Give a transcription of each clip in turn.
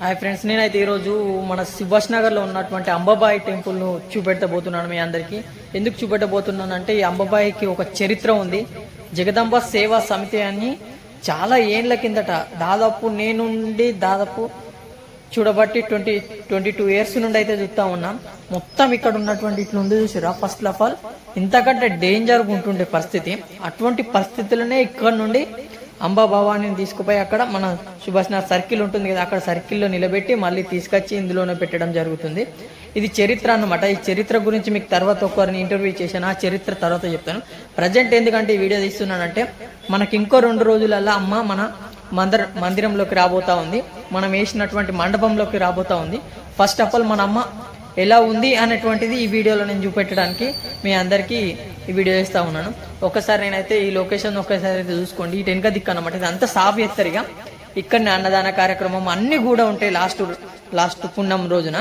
Hi friends నేనైతే ఈరోజు మన సుభాష్ నగర్లో ఉన్నటువంటి అంబాబాయి టెంపుల్ను చూపెట్టబోతున్నాను మీ అందరికీ. ఎందుకు చూపెట్టబోతున్నాను అంటే ఈ అంబాబాయికి ఒక చరిత్ర ఉంది. జగదంబ సేవా సమితి అని చాలా ఏండ్ల కిందట దాదాపు నేనుండి దాదాపు చూడబట్టి ట్వంటీ ట్వంటీ టూ ఇయర్స్ నుండి అయితే చూస్తా ఉన్నాం. మొత్తం ఇక్కడ ఉన్నటువంటి ఇట్లా ఉంది చూసిరా ఫస్ట్ ఆఫ్ ఆల్. ఇంతకంటే డేంజర్గా ఉంటుండే పరిస్థితి. అటువంటి పరిస్థితులనే ఇక్కడ నుండి అంబా భవానీని తీసుకుపోయి అక్కడ మన సుభాష్నాథ్ సర్కిల్ ఉంటుంది కదా అక్కడ సర్కిల్లో నిలబెట్టి మళ్ళీ తీసుకొచ్చి ఇందులోనే పెట్టడం జరుగుతుంది. ఇది చరిత్ర అన్నమాట. ఈ చరిత్ర గురించి మీకు తర్వాత ఒకరిని ఇంటర్వ్యూ చేశాను. ఆ చరిత్ర తర్వాత చెప్తాను. ప్రజెంట్ ఎందుకంటే ఈ వీడియో తీస్తున్నానంటే మనకి ఇంకో రెండు రోజులల్లా అమ్మ మన మందిర మందిరంలోకి రాబోతా ఉంది. మనం వేసినటువంటి మండపంలోకి రాబోతా ఉంది. ఫస్ట్ ఆఫ్ ఆల్ మన అమ్మ ఎలా ఉంది అనేటువంటిది ఈ వీడియోలో నేను చూపెట్టడానికి మీ అందరికీ ఈ వీడియో ఇస్తా ఉన్నాను. ఒకసారి నేనైతే ఈ లొకేషన్ ఒకసారి అయితే చూసుకోండి. ఇటు వెనక దిక్కు అనమాట ఇది అంతా సాఫ్ చేస్తారు ఇక ఇక్కడనే అన్నదాన కార్యక్రమం అన్నీ కూడా ఉంటాయి లాస్ట్ లాస్ట్ పుణ్యం రోజున.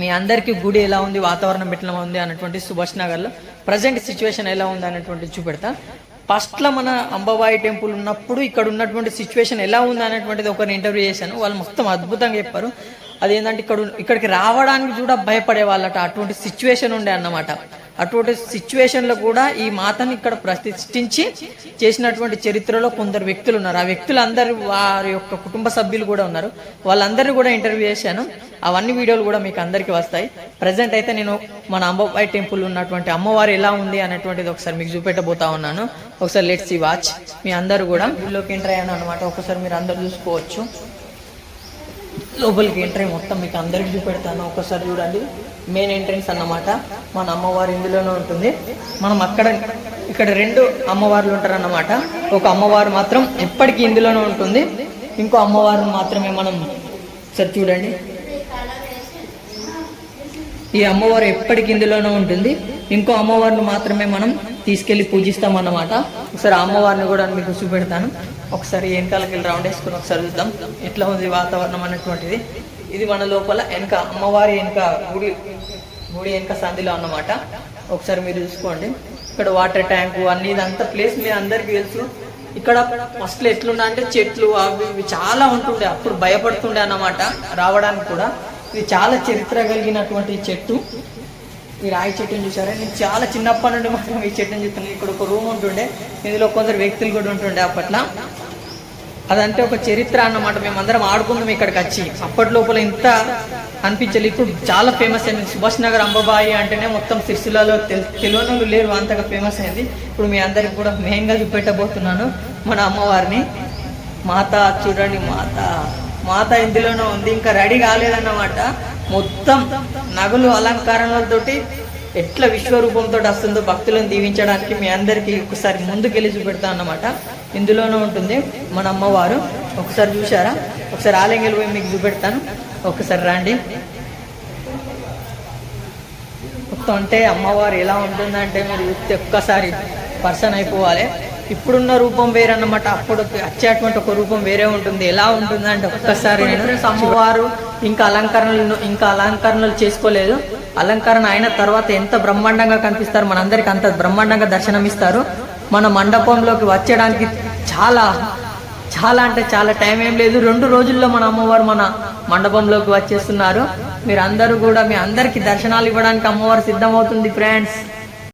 మీ అందరికీ గుడి ఎలా ఉంది వాతావరణం ఎట్లా ఉంది అన్నటువంటి సుభాష్ నగర్లో ప్రజెంట్ సిచ్యువేషన్ ఎలా ఉంది అనేటువంటి చూపెడతా. ఫస్ట్లో మన అంబాబాయి టెంపుల్ ఉన్నప్పుడు ఇక్కడ ఉన్నటువంటి సిచ్యువేషన్ ఎలా ఉంది అనేటువంటిది ఒకరిని ఇంటర్వ్యూ చేశాను. వాళ్ళు మొత్తం అద్భుతంగా చెప్పారు. అదేంటంటే ఇక్కడ ఇక్కడికి రావడానికి కూడా భయపడే వాళ్ళట. అటువంటి సిచ్యువేషన్ ఉండే అన్నమాట. అటువంటి సిచ్యువేషన్లో కూడా ఈ మాతను ఇక్కడ ప్రతిష్ఠించి చేసినటువంటి చరిత్రలో కొందరు వ్యక్తులు ఉన్నారు. ఆ వ్యక్తులందరూ వారి యొక్క కుటుంబ సభ్యులు కూడా ఉన్నారు. వాళ్ళందరినీ కూడా ఇంటర్వ్యూ చేశాను. అవన్నీ వీడియోలు కూడా మీకు అందరికీ వస్తాయి. ప్రజెంట్ అయితే నేను మన అంబాబాయి టెంపుల్ ఉన్నటువంటి అమ్మవారు ఎలా ఉంది అనేటువంటిది ఒకసారి మీకు చూపెట్టబోతా ఉన్నాను. ఒకసారి లెట్స్ ఈ వాచ్ మీ అందరూ కూడా. ఊళ్ళోకి ఎంటర్ అయ్యాను అనమాట ఒకసారి మీరు అందరు చూసుకోవచ్చు. లోపలికి ఎంట్రీ మొత్తం మీకు అందరికి చూపెడతాను. ఒకసారి చూడండి. మెయిన్ ఎంట్రన్స్ అన్నమాట. మన అమ్మవారు ఇందులోనే ఉంటుంది. మనం అక్కడ ఇక్కడ రెండు అమ్మవార్లు ఉంటారు అన్నమాట ఒక అమ్మవారు మాత్రం ఎప్పటికీ ఇందులోనే ఉంటుంది. ఇంకో అమ్మవారు మాత్రమే మనం సరి చూడండి. ఈ అమ్మవారు ఎప్పటికి ఇందులోనే ఉంటుంది. ఇంకో అమ్మవారిని మాత్రమే మనం తీసుకెళ్ళి పూజిస్తాం అన్నమాట ఒకసారి అమ్మవారిని కూడా మీకు చూపెడతాను. ఒకసారి వెనకాలకి వెళ్ళి రౌండ్ వేసుకుని ఒకసారి చూద్దాం. ఎట్లా ఉంది వాతావరణం అనేటువంటిది ఇది మన లోపల వెనక అమ్మవారి వెనక గుడి గుడి వెనక సంధిలో అన్నమాట. ఒకసారి మీరు చూసుకోండి. ఇక్కడ వాటర్ ట్యాంకు అన్ని ఇదంతా ప్లేస్ మీ అందరికీ తెలుసు. ఇక్కడ ఫస్ట్ ఎట్లుండే అంటే చెట్లు అవి ఇవి చాలా ఉంటుండే. అప్పుడు భయపడుతుండే అన్నమాట రావడానికి కూడా. ఇది చాలా చరిత్ర కలిగినటువంటి చెట్టు. ఈ రాయి చెట్టుని చూసారా నేను చాలా చిన్నప్పటి నుండి మాత్రం ఈ చెట్టుని చూస్తున్నాను. ఇక్కడ ఒక రూమ్ ఉంటుండే. ఇందులో కొందరు వ్యక్తులు కూడా ఉంటుండే అప్పట్లో. అదంటే ఒక చరిత్ర అన్నమాట. మేమందరం ఆడుకుందాం ఇక్కడికి వచ్చి. అప్పటి లోపల ఇంత అనిపించలేదు. ఇప్పుడు చాలా ఫేమస్ అయింది సుభాష్ నగర్ అంబాబాయి అంటేనే మొత్తం సిరిసిల్లలో తెల్- తెలియని లేరు. అంతగా ఫేమస్ అయింది. ఇప్పుడు మీ అందరికి కూడా మెయిన్గా చూపెట్టబోతున్నాను. మన అమ్మవారిని. మాత చూడండి మాత. మాత ఇందులోనే ఉంది ఇంకా రెడీ కాలేదన్నమాట. మొత్తం నగలు అలంకరణలతోటి ఎట్లా విశ్వరూపంతో వస్తుందో భక్తులను దీవించడానికి మీ అందరికీ ఒకసారి ముందుకెళ్ళి చూపెడతా అన్నమాట. ఇందులోనే ఉంటుంది మన అమ్మవారు. ఒకసారి చూసారా ఒకసారి ఆలయంగా పోయి మీకు చూపెడతాను. ఒకసారి రండి. మొత్తం అంటే అమ్మవారు ఎలా ఉంటుందంటే మీరు చూస్తే ఒక్కసారి పర్సన్ అయిపోవాలి. ఇప్పుడున్న రూపం వేరే అన్నమాట అప్పుడు వచ్చేటువంటి ఒక రూపం వేరే ఉంటుంది. ఎలా ఉంటుంది అంటే ఒక్కసారి నేను అమ్మవారు ఇంకా అలంకరణలు ఇంకా అలంకరణలు చేసుకోలేదు. అలంకరణ అయిన తర్వాత ఎంత బ్రహ్మాండంగా కనిపిస్తారు మనందరికి అంత బ్రహ్మాండంగా దర్శనమిస్తారు. మన మండపంలోకి వచ్చేయడానికి చాలా చాలా అంటే చాలా టైం ఏం లేదు. రెండు రోజుల్లో మన అమ్మవారు మన మండపంలోకి వచ్చేస్తున్నారు. మీరు అందరూ కూడా మీ అందరికి దర్శనాలు ఇవ్వడానికి అమ్మవారు సిద్ధమవుతుంది ఫ్రెండ్స్